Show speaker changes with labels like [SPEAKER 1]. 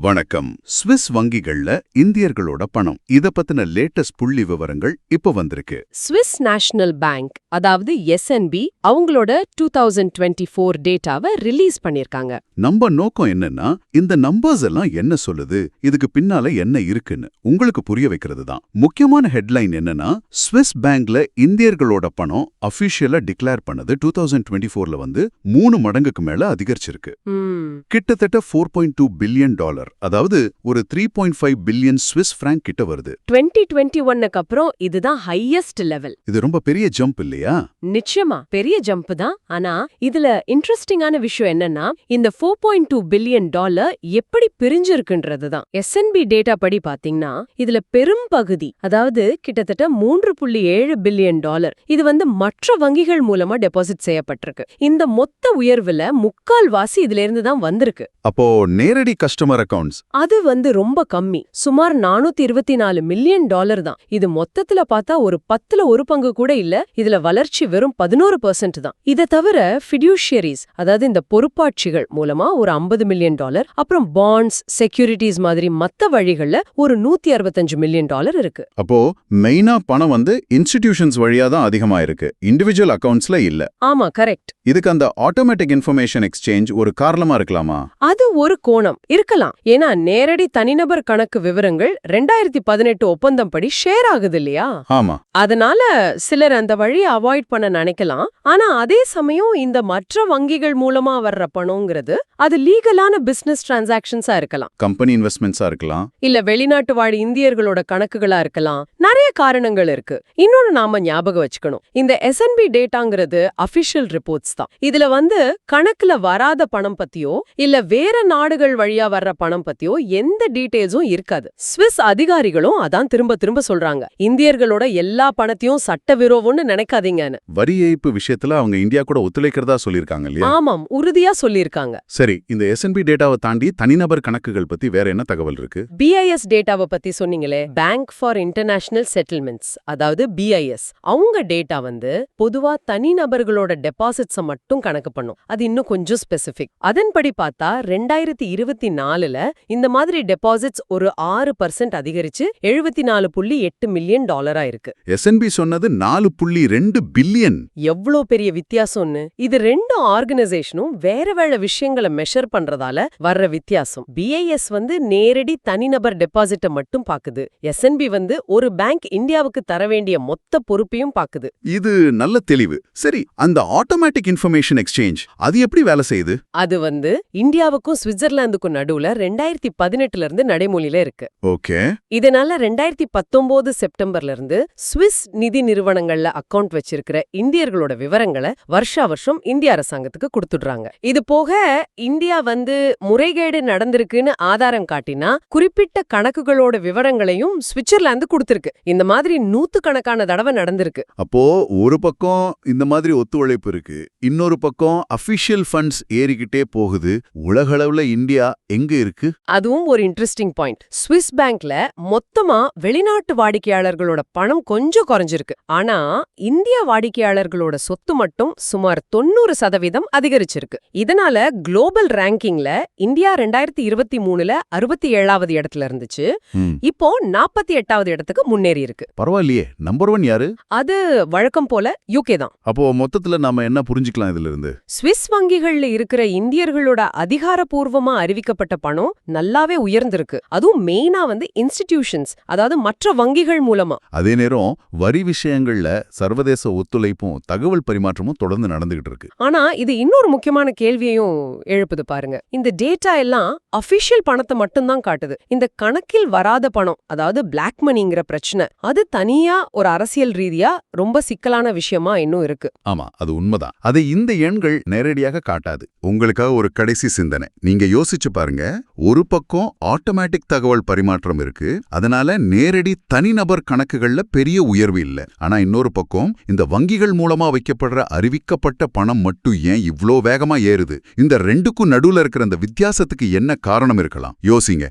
[SPEAKER 1] வணக்கம். ஸ்விஸ் வங்கிகள்ல இந்தியர்களோட பணம். இத பத்தின லேட்டஸ்ட் புள்ளி விவரங்கள் இப்ப வந்திருக்கு.
[SPEAKER 2] ஸ்விஸ் நேஷனல் பேங்க் அதாவது எஸ்என்பி அவங்களோட டூ தௌசண்ட் டுவெண்ட்டி ஃபோர் டேட்டாவை ரிலீஸ் பண்ணிருக்காங்க
[SPEAKER 1] நம்ம நோக்கம் என்னன்னா இந்த நம்பர்ஸ் எல்லாம் என்ன சொல்லுது இதுக்கு பின்னால என்ன இருக்குன்னு உங்களுக்கு புரிய வைக்கிறது தான். முக்கியமான ஹெட்லைன் என்னன்னா ஸ்விஸ் பேங்க்ல இந்தியர்களோட பணம் அபிஷியலா டிக்ளேர் பண்ணது டூ தௌசண்ட் டுவெண்ட்டி ஃபோர்ல வந்து மூணு மடங்குக்கு மேல அதிகரிச்சிருக்கு. கிட்டத்தட்ட four point two billion dollar அதாவது ஒரு three point five billion Swiss franc கிட்ட வருது.
[SPEAKER 2] 2021 டுவெண்ட்டி அப்புறம் இதுதான் ஹையஸ்ட் லெவல்
[SPEAKER 1] இது ரொம்ப பெரிய ஜம்ப் இல்லையா?
[SPEAKER 2] நிச்சயமா. பெரிய ஜம்ப் தான். ஆனா இதுல இன்ட்ரெஸ்டிங்கான விஷயம் என்னன்னா இந்த four point two billion dollar எப்படி பிரிஞ்சிருக்குன்றது தான். எஸ்என்பி டேட்டா படி பாத்தீங்கன்னா இதுல பெரும் பகுதி அதாவது கிட்டத்தட்ட மூன்று புள்ளி ஏழு பில்லியன் டாலர் இது வந்து மற்ற வங்கிகள் மூலமா டெபாசிட் செய்யப்பட்டிருக்கு. இந்த மொத்த உயர்வுல முக்கால் வாசி இதுல இருந்து தான் வந்திருக்கு.
[SPEAKER 1] அப்போ நேரடி கஸ்டமர் அக்கவுண்ட்ஸ்
[SPEAKER 2] அது வந்து ரொம்ப கம்மி. சுமார் நானூத்தி இருபத்தி நாலு மில்லியன் டாலர் தான். இது மொத்தத்துல பார்த்தா ஒரு பத்துல ஒரு பங்கு கூட இல்ல இதுல வளர்ச்சி வெறும் பதினோரு பெர்சென்ட் தான். இதை தவிர ஃபிடியூஷியரிஸ் அதாவது இந்த பொறுப்பாட்சிகள் மூலமா ஒரு ஐம்பது மில்லியன் டாலர் அப்புறம் பாண்ட்ஸ் செக்யூரிட்டிஸ் மாதிரி மத்த வழிகள்ல ஒரு நூத்தி அறுபத்தஞ்சு மில்லியன் டாலர் இருக்கு.
[SPEAKER 1] அப்போ மெயினா பணம் வந்து இன்ஸ்டிடியூஷன்ஸ் வழியா தான் அதிகமா இருக்கு இண்டிவிஜுவல் அக்கவுண்ட்ஸ்ல இல்ல.
[SPEAKER 2] ஆமா கரெக்ட்
[SPEAKER 1] இதுக்கு அந்த ஆட்டோமேட்டிக் இன்ஃபர்மேஷன் எக்ஸ்சேஞ்ச் ஒரு காரணமா இருக்கலாமா?
[SPEAKER 2] அது ஒரு கோணம் இருக்கலாம். ஏன்னா நேரடி தனிநபர் கணக்கு விவரங்கள் ரெண்டாயிரத்தி பதினெட்டு ஒப்பந்தம் படி ஷேர் ஆகுது இல்லையா?
[SPEAKER 1] ஆமா.
[SPEAKER 2] அதனால சிலர் அந்த வழியை அவாய்ட் பண்ண நினைக்கலாம். ஆனா அதே சமயம் இந்த மற்ற வங்கிகள் மூலமா வர்ற பணங்கிறது அது லீகலான பிசினஸ் டிரான்சாக்ஷன்ஸா இருக்கலாம்.
[SPEAKER 1] கம்பெனி இன்வெஸ்ட்மெண்ட்ஸா இருக்கலாம்.
[SPEAKER 2] இல்ல வெளிநாட்டு வாழ் இந்தியர்களோட கணக்குகளா இருக்கலாம். நிறைய காரணங்கள் இருக்கு. இன்னொன்னு நாம ஞாபகம் வச்சுக்கணும். இந்த எஸ்என்பி டேட்டாங்கிறது அபிஷியல் ரிப்போர்ட்ஸ் தான். இதுல வந்து கணக்குல வராத பணம் பத்தியோ இல்ல வேற நாடுகள் வழியா வர்ற பணம் பத்தியோ எந்த டீடைல்ஸும் இருக்காது. ஸ்விஸ் அதிகாரிகளும் அதான் திரும்ப திரும்ப சொல்றாங்க. இந்தியர்களோட எல்லா பணத்தையும் சட்டவிரோதம்னு நினைக்காதீங்கன்னு
[SPEAKER 1] வரி ஏய்ப்பு விஷயத்துல அவங்க இந்தியா கூட ஒத்துழைக்கிறதா சொல்லிருக்காங்க இல்லையா?
[SPEAKER 2] ஆமாம் உறுதியா சொல்லியிருக்காங்க.
[SPEAKER 1] சரி இந்த எஸ்என்பி டேட்டாவை தாண்டி தனிநபர் கணக்குகள் பத்தி வேற என்ன தகவல் இருக்கு?
[SPEAKER 2] பிஐஎஸ் டேட்டாவை பத்தி சொன்னீங்களே பேங்க் ஃபார் இன்டர்நேஷனல் செட்டில்மெண்ட்ஸ் அதாவது பிஐஎஸ் அவங்க டேட்டா வந்து பொதுவா தனிநபர்களோட டெபாசிட்ஸ மட்டும் கணக்கு பண்ணும். அது இன்னும் கொஞ்சம் ஸ்பெசிபிக் அதன்படி பார்த்தா ரெண்டாயிரத்தி இருபத்தி நாலுல இந்த மாதிரி டெபாசிட்ஸ் ஒரு ஆறு பர்சன்ட் அதிகரிச்சு எழுபத்தி நாலு புள்ளி எட்டு மில்லியன் டாலரா இருக்கு.
[SPEAKER 1] எஸ்என்பி சொன்னது நாலு புள்ளி ரெண்டு பில்லியன்
[SPEAKER 2] எவ்ளோ பெரிய வித்தியாசம்னு? இது ரெண்டு ஆர்கனைசேஷனும் வேற வேற விஷயங்களை மெஷர் பண்றதால வர்ற வித்தியாசம். பிஐஎஸ் வந்து நேரடி தனிநபர் டெபாசிட்ட மட்டும் பாக்குது. எஸ்என்பி வந்து ஒரு பேங்க் இந்தியாவுக்கு தர வேண்டிய மொத்த பொறுப்பையும் பாக்குது.
[SPEAKER 1] இது நல்ல தெளிவு. சரி அந்த ஆட்டோமேட்டிக் இன்ஃபர்மேஷன் எக்ஸ்சேஞ்ச் அது எப்படி வேலை செய்யுது?
[SPEAKER 2] அது வந்து இந்தியாவுக்கும் சுவிட்சர்லாந்துக்கும் நடுவுல ரெண்டாயிரத்தி பதினெட்டுல இருந்து நடைமொழியில இருக்கு.
[SPEAKER 1] ஓகே.
[SPEAKER 2] இதனால ரெண்டாயிரத்தி பத்தொன்பது செப்டம்பர்ல இருந்து ஸ்விஸ் நிதி நிறுவனங்கள்ல அக்கவுண்ட் வச்சிருக்கிற இந்தியர்களோட விவரங்களை வருஷா வருஷம் இந்திய அரசாங்கத்துக்கு கொடுத்துடுறாங்க. இது போக இந்தியா வந்து முறைகேடு நடந்திருக்குன்னு ஆதாரம் காட்டினா குறிப்பிட்ட கணக்குகளோட விவரங்களையும் சுவிட்சர்லாந்து கொடுத்திருக்கு. இந்த மாதிரி நூத்துக்கணக்கான தடவை நடந்திருக்கு.
[SPEAKER 1] அப்போ ஒரு பக்கம் இந்த மாதிரி ஒத்துழைப்பு இருக்கு இன்னொரு பக்கம் அபிஷியல் ஃபண்ட்ஸ் ஏறிக்கிட்டே போகுது. உலகளவுல இந்தியா எங்க இருக்கு?
[SPEAKER 2] அதுவும் ஒரு இன்ட்ரெஸ்டிங் பாயிண்ட் ஸ்விஸ் பேங்க்ல மொத்தமா வெளிநாட்டு வாடிக்கையாளர்களோட பணம் கொஞ்சம் குறைஞ்சிருக்கு. ஆனா இந்திய வாடிக்கையாளர்களோட சொத்து மட்டும் சுமார் தொண்ணூறு சதவீதம் அதிகரிச்சிருக்கு. இதனால குளோபல் ரேங்கிங்ல இந்தியா ரெண்டாயிரத்தி இருபத்தி மூணுல அறுபத்தி ஏழாவது இடத்துல இருந்துச்சு. இப்போ நாற்பத்தி எட்டாவது இடத்துக்கு முன்னேறி இருக்கு.
[SPEAKER 1] பரவாயில்லையே. நம்பர் ஒன் யாரு?
[SPEAKER 2] அது வழக்கம் போல யூகே தான்.
[SPEAKER 1] அப்போ மொத்தத்துல நாம என்ன புரிஞ்சுக்கலாம் இதுல இருந்து
[SPEAKER 2] ஸ்விஸ் வங்கிகள்ல இருக்கிற இந்தியர்களோட அதிகாரப்பூர்வமா அறிவிக்கப்பட்ட பணம் நல்லாவே உயர்ந்திருக்கு. அதுவும் மெயினா வந்து இன்ஸ்டிடியூஷன்ஸ் அதாவது மற்ற வங்கிகள் மூலமா.
[SPEAKER 1] அதே நேரம் வரி விஷயங்கள்ல சர்வதேச ஒத்துழைப்பும் தகவல் பரிமாற்றமும் தொடர்ந்து நடந்துகிட்டு இருக்கு.
[SPEAKER 2] ஆனா இது இன்னொரு முக்கியமான கேள்வியையும் எழுப்புது பாருங்க. இந்த டேட்டா எல்லாம் அபிஷியல் பணத்தை மட்டும்தான் காட்டுது. இந்த கணக்கில் வராத பணம் அதாவது பிளாக் மணிங்கிற பிரச்சனை அது தனியா ஒரு அரசியல் ரீதியா ரொம்ப சிக்கலான விஷயமா இன்னும் இருக்கு.
[SPEAKER 1] ஆமா அது உண்மைதான். அதை இந்த எண்கள் நேரடியாக காட்டாது. உங்களுக்காக ஒரு கடைசி சிந்தனை. நீங்க யோசிச்சு பாருங்க. ஒரு பக்கம் ஆட்டோமேட்டிக் தகவல் பரிமாற்றம் இருக்கு. அதனால நேரடி தனிநபர் கணக்குகள்ல பெரிய உயர்வு இல்ல. ஆனா இன்னொரு பக்கம் இந்த வங்கிகள் மூலமா வைக்கப்படுற அறிவிக்கப்பட்ட பணம் மட்டும் ஏன் இவ்ளோ வேகமா ஏறுது? இந்த ரெண்டுக்கும் நடுவுல இருக்கிற அந்த வித்தியாசத்துக்கு என்ன காரணம் இருக்கலாம்? யோசிங்க.